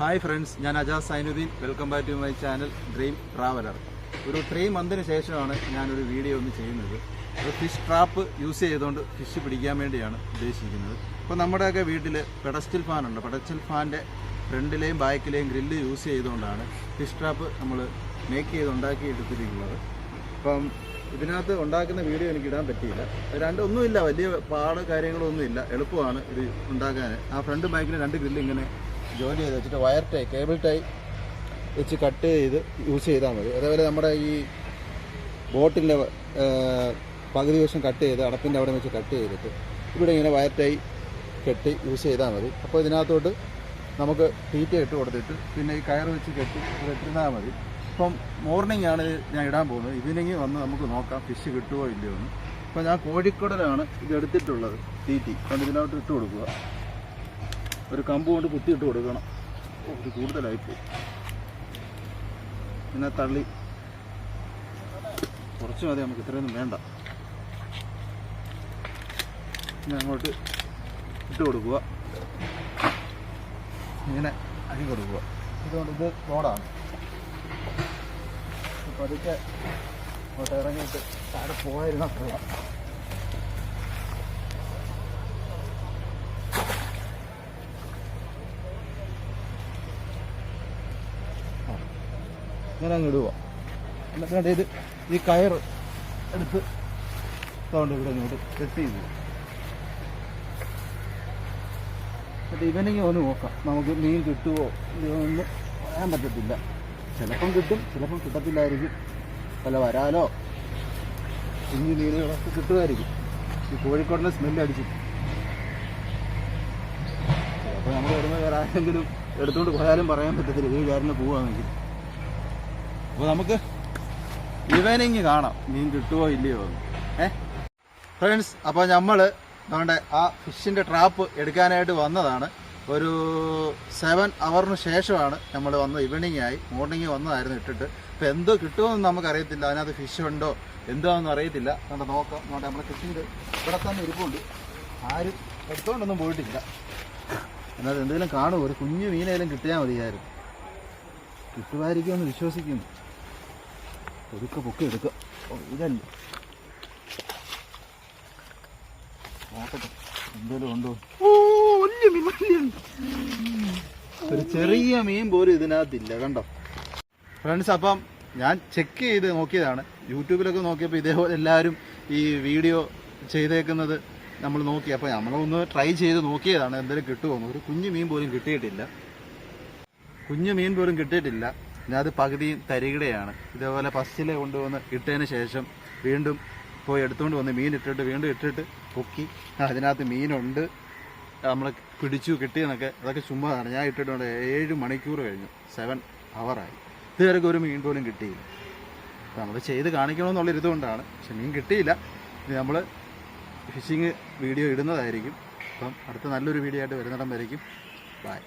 Hi friends ഞാൻ Ajas Zainuddin. Welcome back to my channel dream traveller ഒരു three മന്തിന് ശേഷമാണ് ഞാനൊരു വീഡിയോ ഒന്ന് ചെയ്യുന്നത്. ഒരു ഫിഷ് ട്രാപ്പ് യൂസ് ചെയ്തുകൊണ്ട് ഫിഷ് പിടിക്കാൻ വേണ്ടിയാണ് ഉദ്ദേശിക്കുന്നത്. അപ്പോൾ നമ്മുടെയൊക്കെ വീട്ടിൽ പെഡസ്റ്റൽ ഫാനുണ്ട് പെഡസ്റ്റൽ ഫാന്റെ ഫ്രണ്ടിലെയും ബാക്കിലെയും ഗ്രില്ല് യൂസ് ചെയ്തുകൊണ്ടാണ് ഫിഷ് ട്രാപ്പ് നമ്മൾ മേക്ക് ചെയ്ത് ഉണ്ടാക്കി എടുത്തിരിക്കുന്നത് അപ്പം ഇതിനകത്ത് ഉണ്ടാക്കുന്ന വീഡിയോ എനിക്ക് ഇടാൻ പറ്റിയില്ല. രണ്ടൊന്നുമില്ല വലിയ പാട് കാര്യങ്ങളൊന്നുമില്ല. എളുപ്പമാണ് ഇത് ഉണ്ടാക്കാൻ. ആ ഫ്രണ്ട് ബാക്കിൽ രണ്ട് ഗ്രില്ല് ഇങ്ങനെ ജോലി ചെയ്ത് വെച്ചിട്ട് വയർ ടൈ കേബിൾ ടൈ വെച്ച് കട്ട് ചെയ്ത് യൂസ് ചെയ്താൽ മതി. അതേപോലെ നമ്മുടെ ഈ ബോട്ടിന്റെ പകുതി വശം കട്ട് ചെയ്ത് അടപ്പിന്റെ അവിടെ വെച്ച് കട്ട് ചെയ്തിട്ട് ഇവിടെ ഇങ്ങനെ വയർ ടൈ കെട്ടി യൂസ് ചെയ്താൽ മതി. അപ്പോൾ ഇതിനകത്തോട്ട് നമുക്ക് തീറ്റ ഇട്ട് കൊടുത്തിട്ട് പിന്നെ ഈ കയർ വെച്ച് കെട്ടി കെട്ടിരുന്നാൽ മതി. ഇപ്പം മോർണിംഗ് ആണ് ഞാൻ ഇടാൻ പോകുന്നത്. ഈവനിങ് വന്ന് നമുക്ക് നോക്കാം ഫിഷ് കിട്ടുമോ ഇല്ലയോ എന്ന്. അപ്പോൾ ഞാൻ കോഴിക്കുടലാണ് ഇത് എടുത്തിട്ടുള്ളത് തീറ്റി. അപ്പം ഇതിനകത്ത് ഇട്ട് കൊടുക്കുക. ഒരു കമ്പ് കൊണ്ട് കുത്തിയിട്ട് കൊടുക്കണം. ഒരു കൂടുതലായിപ്പോയി പിന്നെ തള്ളി. കുറച്ച് മതി നമുക്ക് ഇത്രയൊന്നും വേണ്ട. ഇനി അങ്ങോട്ട് ഇട്ട് കൊടുക്കുക. ഇങ്ങനെ അരി കൊടുക്കുക. ഇതുകൊണ്ട് ഇത് റോഡാണ്. പതുക്കെ അങ്ങോട്ട് ഇറങ്ങിയിട്ട് താഴെ കൊള്ളാം. ഇങ്ങനെ അങ്ങ് ഇടുക എന്നിട്ട് ഇത് ഈ കയർ എടുത്ത് സൗണ്ട് ഇവിടെ ഇങ്ങോട്ട്. സെറ്റ് ചെയ്തു എന്നിട്ട് ഇവനിങ് ഒന്ന് നോക്കാം. നമുക്ക് മീൻ കിട്ടുമോ ഒന്നും പറയാൻ പറ്റത്തില്ല. ചിലപ്പം കിട്ടും ചിലപ്പം കിട്ടത്തില്ലായിരിക്കും. വല്ല വരാലോ? കുഞ്ഞു മീനുകളൊക്കെ കിട്ടുമായിരിക്കും. ഈ കോഴിക്കോടിന്റെ സ്മെല്ല് അടിച്ചു. അപ്പോൾ നമ്മൾ വരുമ്പോൾ വേറെ ആരെങ്കിലും എടുത്തുകൊണ്ട് പോയാലും പറയാൻ പറ്റത്തില്ല. ഈ കാര്യം പോവുകയാണെങ്കിൽ അപ്പോൾ നമുക്ക് ഇവനിങ് കാണാം. മീൻ കിട്ടുമോ ഇല്ലയോ ഏ? ഫ്രണ്ട്സ് അപ്പോൾ നമ്മൾ നമ്മുടെ ആ ഫിഷിന്റെ ട്രാപ്പ് എടുക്കാനായിട്ട് വന്നതാണ്. ഒരു സെവൻ അവറിന് ശേഷമാണ് നമ്മൾ വന്ന് ഈവനിങ് ആയി. മോർണിംഗ് വന്നതായിരുന്നു ഇട്ടിട്ട്. അപ്പോൾ എന്തോ കിട്ടുമെന്ന് നമുക്കറിയത്തില്ല. അതിനകത്ത് ഫിഷ് ഉണ്ടോ എന്തോന്നും അറിയത്തില്ല. നമ്മുടെ നോക്കാം. നമ്മുടെ നമ്മുടെ ഫിഷിന്റെ ഇവിടെ തന്നെ ഇരിപ്പുണ്ട്. ആരും എടുത്തോണ്ടൊന്നും പോയിട്ടില്ല. എന്നാൽ എന്തെങ്കിലും കാണുമോ ഒരു കുഞ്ഞു മീനേലും കിട്ടിയാൽ മതിയായിരുന്നു. കിട്ടുമായിരിക്കുമെന്ന് വിശ്വസിക്കുന്നു. ഒതുക്ക പൊക്കി എടുക്കുക ഇതല്ല? നോക്കട്ടെ. എന്തേലും ഉണ്ടോ? ഒരു ചെറിയ മീൻ പോലും ഇതിനകത്തില്ല കണ്ടോ? ഫ്രണ്ട്സ് അപ്പം ഞാൻ ചെക്ക് ചെയ്ത് നോക്കിയതാണ്. യൂട്യൂബിലൊക്കെ നോക്കിയപ്പോൾ ഇതേപോലെ എല്ലാവരും ഈ വീഡിയോ ചെയ്തേക്കുന്നത് നമ്മൾ നോക്കി. അപ്പോൾ നമ്മളൊന്ന് ട്രൈ ചെയ്ത് നോക്കിയതാണ് എന്തെങ്കിലും കിട്ടുമോ ഒരു കുഞ്ഞു മീൻ പോലും കിട്ടിയിട്ടില്ല. കുഞ്ഞു മീൻ പോലും കിട്ടിയിട്ടില്ല. അത് പകുതിയും തരികിടയാണ്. ഇതേപോലെ ഫസ്റ്റിലെ കൊണ്ടുവന്ന് ഇട്ടതിന് ശേഷം വീണ്ടും പോയി എടുത്തുകൊണ്ട് വന്ന് മീൻ ഇട്ടിട്ട് വീണ്ടും ഇട്ടിട്ട് പൊക്കി. അതിനകത്ത് മീനുണ്ട്. നമ്മൾ പിടിച്ചു കിട്ടിയെന്നൊക്കെ അതൊക്കെ ചുമ്മാതാണ്. ഞാൻ ഇട്ടിട്ടുണ്ട്. ഏഴ് മണിക്കൂർ കഴിഞ്ഞു. സെവൻ അവറായി ഇതുവരെ ഒരു മീൻ പോലും കിട്ടിയില്ല. നമ്മൾ ചെയ്ത് കാണിക്കണമെന്നുള്ള ഇതുകൊണ്ടാണ് പക്ഷെ മീൻ കിട്ടിയില്ല. നമ്മൾ ഫിഷിങ് വീഡിയോ ഇടുന്നതായിരിക്കും. അപ്പം അടുത്ത നല്ലൊരു വീഡിയോ ആയിട്ട് വരുന്നിടം വരയ്ക്കും. ബൈ